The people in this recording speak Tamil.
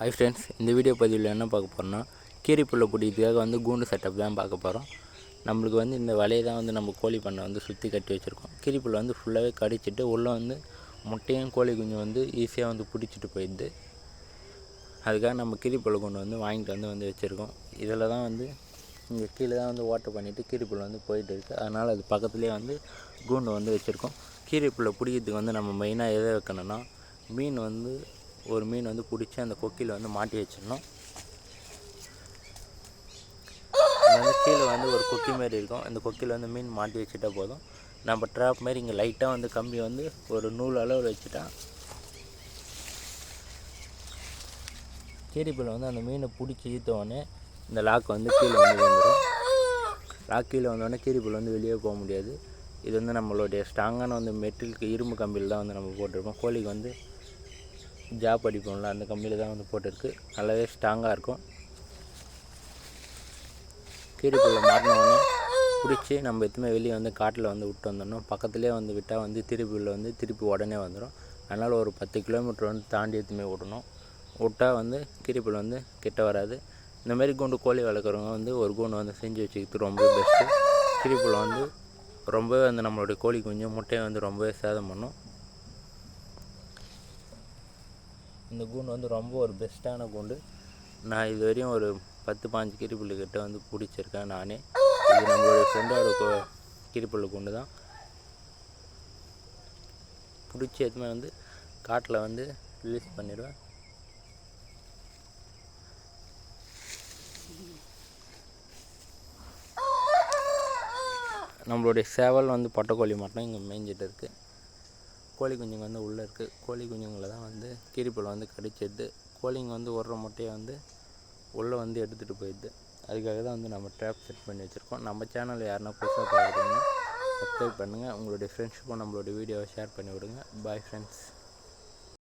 ஹை ஃப்ரெண்ட்ஸ் இந்த வீடியோ பதிவில் என்ன பார்க்க போகிறோம்னா கீரி புல்லை பிடிக்கிறதுக்காக வந்து கூண்டு செட்டப் தான் பார்க்க போகிறோம் நம்மளுக்கு வந்து இந்த வலையை தான் வந்து நம்ம கோழி பண்ணை வந்து சுற்றி கட்டி வச்சுருக்கோம். கீரி வந்து ஃபுல்லாகவே கடிச்சிட்டு உள்ளே வந்து முட்டையும் கோழி குஞ்சு வந்து ஈஸியாக வந்து பிடிச்சிட்டு போயிடுது. அதுக்காக நம்ம கீரி கொண்டு வந்து வாங்கிட்டு வந்து வந்து வச்சுருக்கோம். இதில் தான் வந்து இங்கே கீழே தான் வந்து ஓட்டை பண்ணிவிட்டு கீரி வந்து போயிட்டு இருக்குது அதனால் அது பக்கத்துலேயே வந்து கூண்டு வந்து வச்சுருக்கோம். கீரி பிடிக்கிறதுக்கு வந்து நம்ம மெயினாக எதை வைக்கணும்னா மீன் வந்து ஒரு மீன் வந்து பிடிச்சி அந்த கொக்கியில் வந்து மாட்டி வச்சிடணும். வந்து கீழே வந்து ஒரு கொக்கி மாரி இருக்கும். அந்த கொக்கியில் வந்து மீன் மாட்டி வச்சுட்டா போதும். நம்ம ட்ராப் மாதிரி இங்கே லைட்டாக வந்து கம்பி வந்து ஒரு நூல் அளவில் வச்சுட்டா கீரிப்பில் வந்து அந்த மீனை பிடிச்சி இழுத்த இந்த லாக் வந்து கீழே வந்து வந்துடும் லாக் கீழே வந்தோடனே கீரிப்புல் வந்து வெளியே போக முடியாது. இது வந்து நம்மளுடைய ஸ்ட்ராங்கான வந்து மெட்டிலுக்கு இரும்பு கம்பியில் தான் வந்து நம்ம போட்டிருப்போம். கோழிக்கு வந்து ஜாப் அடிப்போம்ல அந்த கம்பியில் தான் வந்து போட்டிருக்கு. நல்லாவே ஸ்ட்ராங்காக இருக்கும். கீரிப்புல்ல மாட்டினோடனே பிடிச்சி நம்ம எத்துமே வெளியே வந்து காட்டில் வந்து விட்டு வந்துடணும். பக்கத்துலேயே வந்து விட்டால் வந்து திருப்பியில் வந்து திருப்பி உடனே வந்துடும் அதனால் ஒரு பத்து கிலோமீட்டர் வந்து தாண்டி எத்துமே விடணும். விட்டால் வந்து கீரிப்புல் வந்து கிட்ட வராது. இந்த மாதிரி கூண்டு கோழி வளர்க்குறவங்க வந்து ஒரு கூண்டு வந்து செஞ்சு வச்சுக்கிறது ரொம்ப பெஸ்ட்டு கீரிப்புல் வந்து ரொம்பவே வந்து நம்மளுடைய கோழி குஞ்சு முட்டையை வந்து ரொம்பவே சேதம் பண்ணும். இந்த கூண்டு வந்து ரொம்ப ஒரு பெஸ்ட்டான கூண்டு. நான் இது வரையும் ஒரு பத்து பாஞ்சு கிரிப்புள்ளு கிட்ட வந்து பிடிச்சிருக்கேன் நானே. இது நம்மளுடைய ஃப்ரெண்டோட கிரிப்புள்ளு கிரிப்புல்லு கூண்டு தான். பிடிச்சி எதுவுமே வந்து காட்டில் வந்து ரிலீஸ் பண்ணிடுவேன். நம்மளுடைய சேவல் வந்து பட்டக்கோழி மட்டும் இங்கே மேய்ஞ்சிட்டு இருக்குது கோழி குஞ்சுங்க வந்து உள்ளே இருக்குது கோழி குஞ்சுங்களை தான் வந்து கீரிப்பழம் வந்து கடிச்சிடுது. கோழிங்க வந்து ஒரு முட்டையை வந்து உள்ளே வந்து எடுத்துகிட்டு போயிடுது. அதுக்காக தான் வந்து நம்ம ட்ராப் செட் பண்ணி வச்சுருக்கோம். நம்ம சேனல் யாருன்னா புதுசாக பார்க்குறீங்கன்னா சப்ஸ்கிரைப் பண்ணுங்கள் உங்களுடைய ஃப்ரெண்ட்ஷிப்பும் நம்மளுடைய வீடியோவை ஷேர் பண்ணி விடுங்க. Bye friends